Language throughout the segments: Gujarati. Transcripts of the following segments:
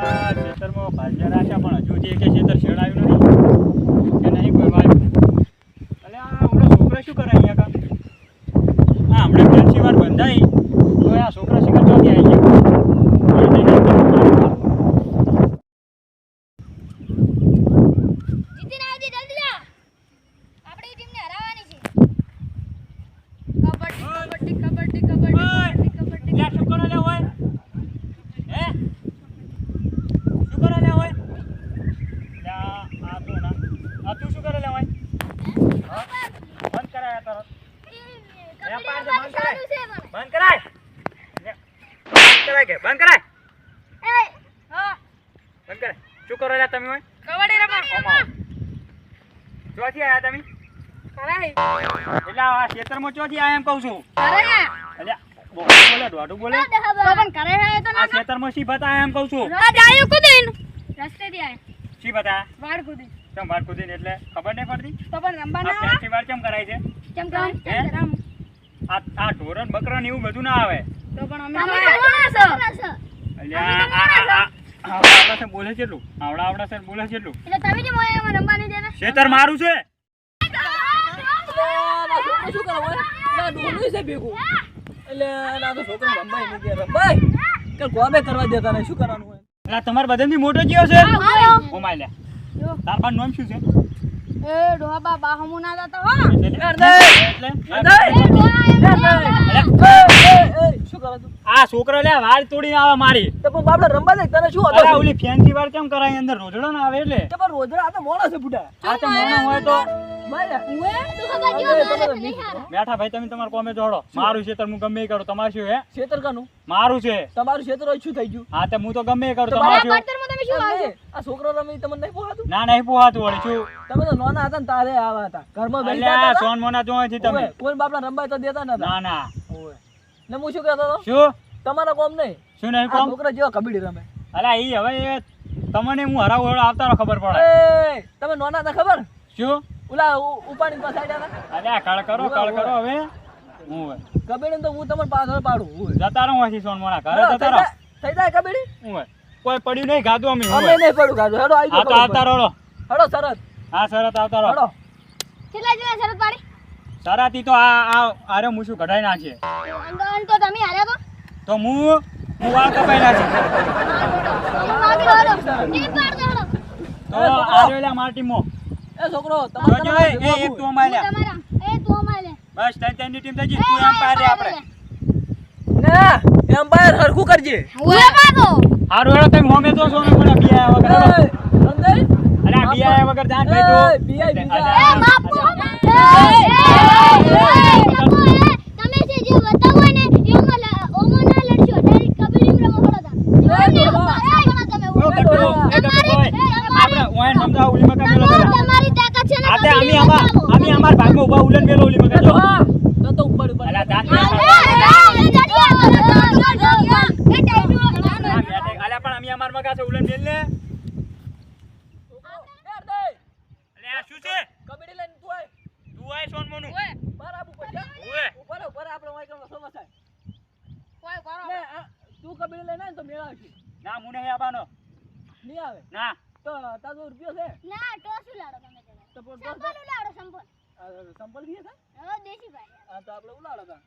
ખેતરમાં ભાજ્યા રાખ્યા પણ હજુ જે કે ખેતર શેડાયું નથી. બંધ કરાય. બંધ કરાય. બંધ કરાય કે બંધ કરાય. બંધ કરાય. શું કરો લે તમે હોય કબડ્ડી રમા ચોથી આયા તમે? એટલે આ ખેતરમાં ચોથી આયા એમ કહું છું. એટલે બોલે બોલે દોઢું બોલે. આ ખેતરમાં શી બતા એમ કહું છું. શી બતા ચમ બાર કૂદીને એટલે ખબર નહીં પડતી? આ ફેસ્ટિવલ કેમ કરાય છે? આ આ ઢોરણ બકરા ને એવું બધું ના આવે. એટલે બોલે આ આવડા આવડા છે. બોલે કેટલું આવડા આવડા છે બોલે કેટલું? શેતર મારું છે શું કરો ના છે ભેગું એટલે ના તો છોકરો રંબાઈ નહીં ગયા રંબાઈ કે ગોમે કરવા દેતા? નહીં શું કરવાનું હોય એટલે તમારે બધાની મોટો કયો છે? માય લે. તાર બાર નામ શું છે? એટલે એટલે શું કરો તું આ છોકરો લે વાળ તોડીને આવે મારી. તો પણ બાપડે રંબા દે તને શું અરે ઓલી ફેન્સી વાળ કેમ કરાય અંદર રોજડો ના આવે એટલે? તો પણ રોજડા આ તો મોણા છે બુડા આ તો મોણો હોય તો. બેઠા ભાઈ તમે તમારા કોમે જોડો મારું છે હું ગમે એ કરું. તમારું શું હે? છેતર કાનું? મારું છે. તમારું છેતર હોય શું થઈ ગયું? હા તો હું તો ગમે એ કરું. તમારું શું એમ આ છોકરો રમે તમને નહીં પોહાતું? ના નહીં પોહાતું વળી શું? તમે તો નાના હતા ને તારે આવા હતા. ઘરમાં બેસી હતા. સોન મોના જોવાથી તમે. ઓવે, બાપના રંબાઈ તો દેતા નતા. ના ના. ઓવે. ને હું શું કહેતો હતો? શું? તમારા કોમ નહીં. શું નહીં કોમ? છોકરા જેવા કબડ્ડી રમે. અલા ઈ હવે તમને હું હરાવ હરાવ આવતા ખબર પડે. તમે નોના હતા ખબર? શું? ઓલા ઉપાડી કળ કરો કળ કરો હવે. હું. કબડ્ડી તો હું તમને પાછળ પાડું જતા રહું અહીંથી સોન મોના ઘરે જતા થઈ રહો જાય- થઈ જાય કબડ્ડી? હું. કોઈ પડ્યું નહીં ગાધું અમે અમે નહીં પડ્યું કાઢો હેડો આવી આ તો આવતા રહો હેડો સરસ હા શરત આવતા રહો પાડી? શરતી તો આ આ આરે હું શું કઢાઈ નાખીએ તો હું હું વાળ કપાઈ નાખી તો આરે ઓલા મારી ટીમો એ છોકરો જોજો એ એ એક તું અમારે લે. અમારે બસ ત્રણ ત્રણની ટીમ થઈ ગઈ. તું એમ રે આપણે. ના એમ્પાયર હરખું કરજે. હારું હેડો તમે હોમે તો છો ને કોના બિયા વગર સમજાય? અરે આ બિયા વગર જાન તું બિયા, બિયા. એ, બાપુ. તમે જે જે બતાવો ને એમાં ના લડશો ડાયરેક્ટ રમો પડો પણ પેલા. તમારી તાકાત છે ને અમે બતાવો. અમે અમાર ભાગમાં ઊભા ઉલન મેલો ઓલી મકા જો. હા, તો તો ઉપર ઉપર અલ્યા, જાન એ, ભાઈ. એ, એ, જડિયા. એ, ટાઈટુ. આ બેઠે. અલ્યા, પણ અમે અમાર મકા છે ઉલન મેલ ને યાર, દે. અલ્યા, આ શું છે કબડ્ડી લઈને તું આય. તું સોન મોનું. બહાર બરાબર પડ્યા ઓય. ઉપર, ઉપર આપણે વાય સમજ થાય. ને, આ, તું કબીલે લઈને ને તો મેળા છે ના મુને હે આબાનો ની આવે? ના. તો તાજો રૂપિયો છે? ના ટોસુ લાડો તમે તો સંપલ લાડો સંપલ. સંપલ બી છે? હવે દેશી ભાઈ. હા તો આપણે ઉલાડો તા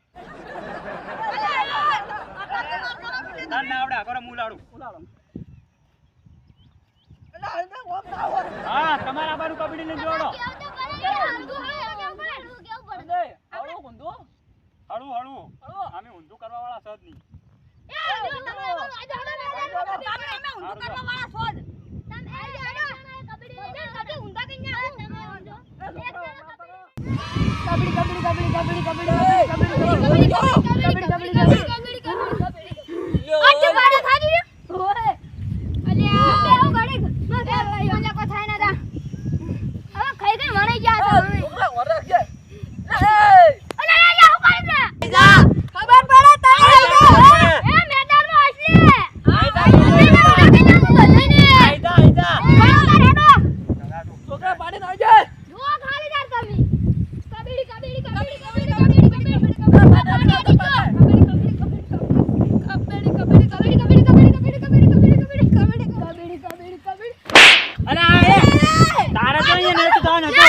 તાર. ના આવડે કરો હું લાડું ઉલાડો. એટલે હાલ ના, ઓમ ના હોય. હા તમારા બારું કબડી ને જોડો કેવું તો પડે હળવું હોય હળવું કેવું પડે દે, ગુંદો, હળવું હળવું અમે ઊંધું કરવા વાળા સદ નહીં કબડી કબડી કબડી કબડી કબડી કબડી તમે અમે ઊંધું કરવા વાળા છો જ તમે આજે હળવું કબડ્ડી કબડ્ડી ઊંધા કઈ ના તમે ઊંધો એ છોકરો, ના કરો. છોકરા, વરે છે. એ, આઈદા આઈદા છોકરા પાડીને આવી જાય. અરે આ એ તારે તો અહીંયા નેટ તો નતો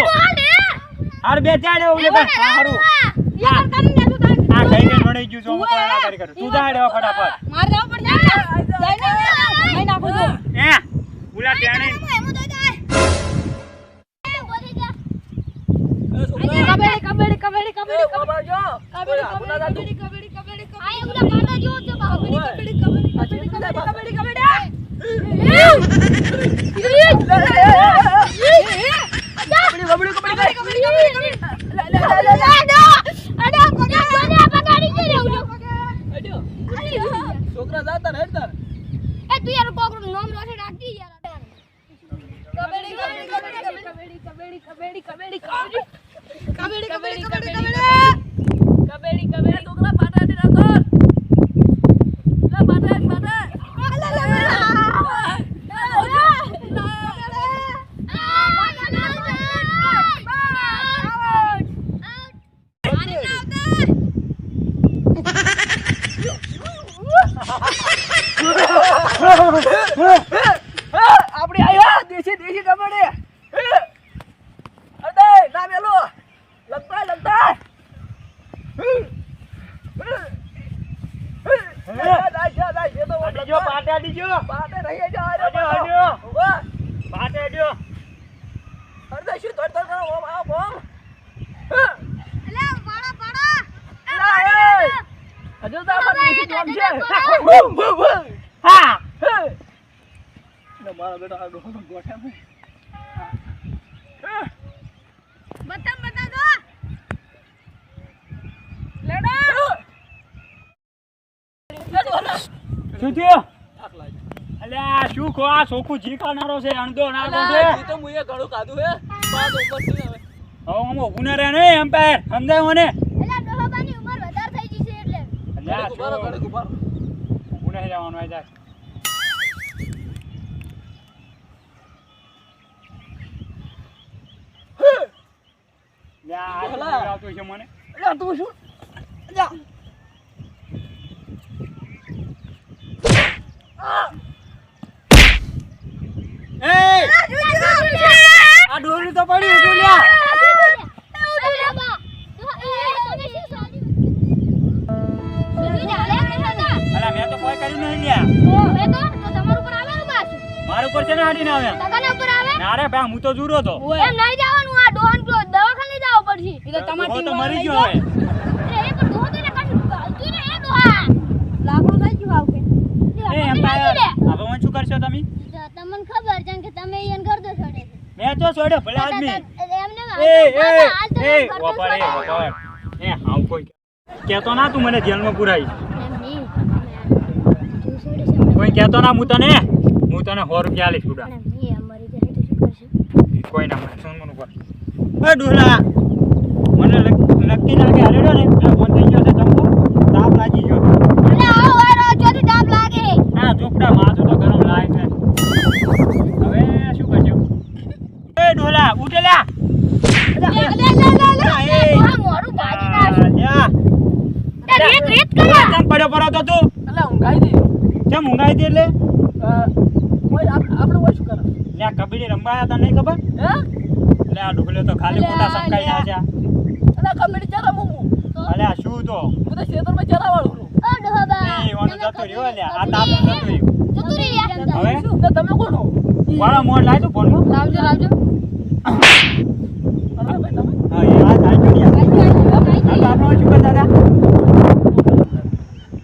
હાર બે ચાડે ઓલે પર હારું આ ગઈ ગઈ વળી ગયું જો હું તો ના કરી કરું તું જા હેડે ફટાફટ એ ઉલા ટેણી એ છોકરા, એ બાબા જો. કોઈ કબડી કબડી કબડી કબડી કબડી કબડી પાછું. છોકરા જાતા ને હેડતા એ તું યાર કોકરો નામ રોશે રાખતી યાર કબેડી કબેડી કબેડી કબેડી કબેડી કબેડી કબેડી કબેડી કબેડી કબેડી કબેડી શું તોડ તોડ કરો ઓમ આ બોમ હજુ તો આપણે દેશી કામ છે. હા ને મારા બેટા આ ડોહો ગોઠા બતા બતા દો લેડો. શું થયું? અલ્યા શું ખો આ સોખું જી ખાનારો છે અણદો ના છે? તો મુએ ઘણું ખાધું હે. પાંચ ઉપર છે હવે. હવે આમ ઊભું ના રહે ને એમ્પાયર સમજાય મને? એટલે ડોહાબાની ઉંમર વધારે થઈ ગઈ છે એટલે. અલ્યા ઘડીક ઊભા રહો, ઊભા રહો. ઊભું નહીં રહેવાનું આ જાય મને? તું શું? અલા. આવે. તગન ઉપર આવે? ના રે હું તો જુરો તો. એમ નહીં જવાનું આ ડોહન તો દવાખાને જાવ પડશે એ તો તમારી તો મરી ગયો હવે એ પણ ડોહ તો કશું ગલતી ને એ ડોહા. લાખો થઈ ગયો આવ કે. એ હવે હું શું કરશો તમે? તમને ખબર છે કે તમે એન ઘર દો છોડે મેં તો છોડ્યો ભલે આદમી. એમને એ એ એ ઓપરે ઓપરે એ હાવ કોઈ. કેતો ના તું મને જેલમાં પુરાઈ કોઈ કેતો ના હું તને હું તને સો રૂપિયા આલીશ ઉડા. કોઈ ના મને શું મને ઉપર એ ડોલા મને લગ- નક્કી લાગે હરેડો ને એટલે ફોન થઈ ગયો છે તમકો. તાપ લાગી ગયો. આ ઝોપડા માથું તો ગરમ લાગે છે. હવે શું કરજો એ ડોલા ઉઠેલા કેમ પડ્યો પડ્યો તો તું? એટલે ઊંઘાઈ દે. કેમ ઊંઘાઈ દે એટલે? આપણે હોય શું કરે? લે કબડી રમવાયા તને નહીં ખબર? હે? લે આ ઢોકલે તો ખાલી મોટા સંકાઈ ના જા અલે કબીડી જરા મમુ. અલે શું તો? હું તો ખેતરમાં જરા વાળું છું. ઓ ડો એ વાનો જતો રહ્યો લે આ તાપ જતો રહ્યો. જતો રહ્યો હવે? ને તમે કોણ હો? વાળા મોડ લાવજો ફોનમાં લાવજો લાવજો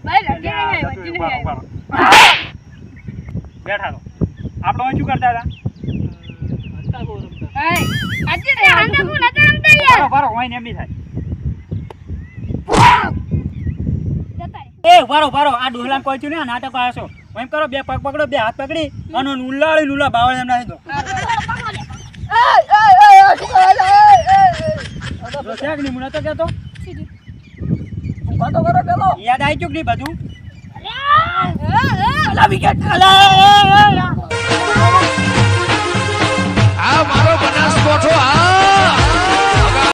ભાઈ બેઠા તો આપણે શું કરતા હતા? એ ઉભારો ઉભારો આ ડોહલાન કોઈ છું ને નાટક આવ્યો એમ કરો બે પગ પકડો બે હાથ પકડી અને ઉલ્લાળી લુલા બાવળ એમ નાખી દો ક્યાંકની મુના તો કેતો યાદ આવી ચૂક નહીં બધું? અલા વિકેટ અલા આ મારો બનાસ આ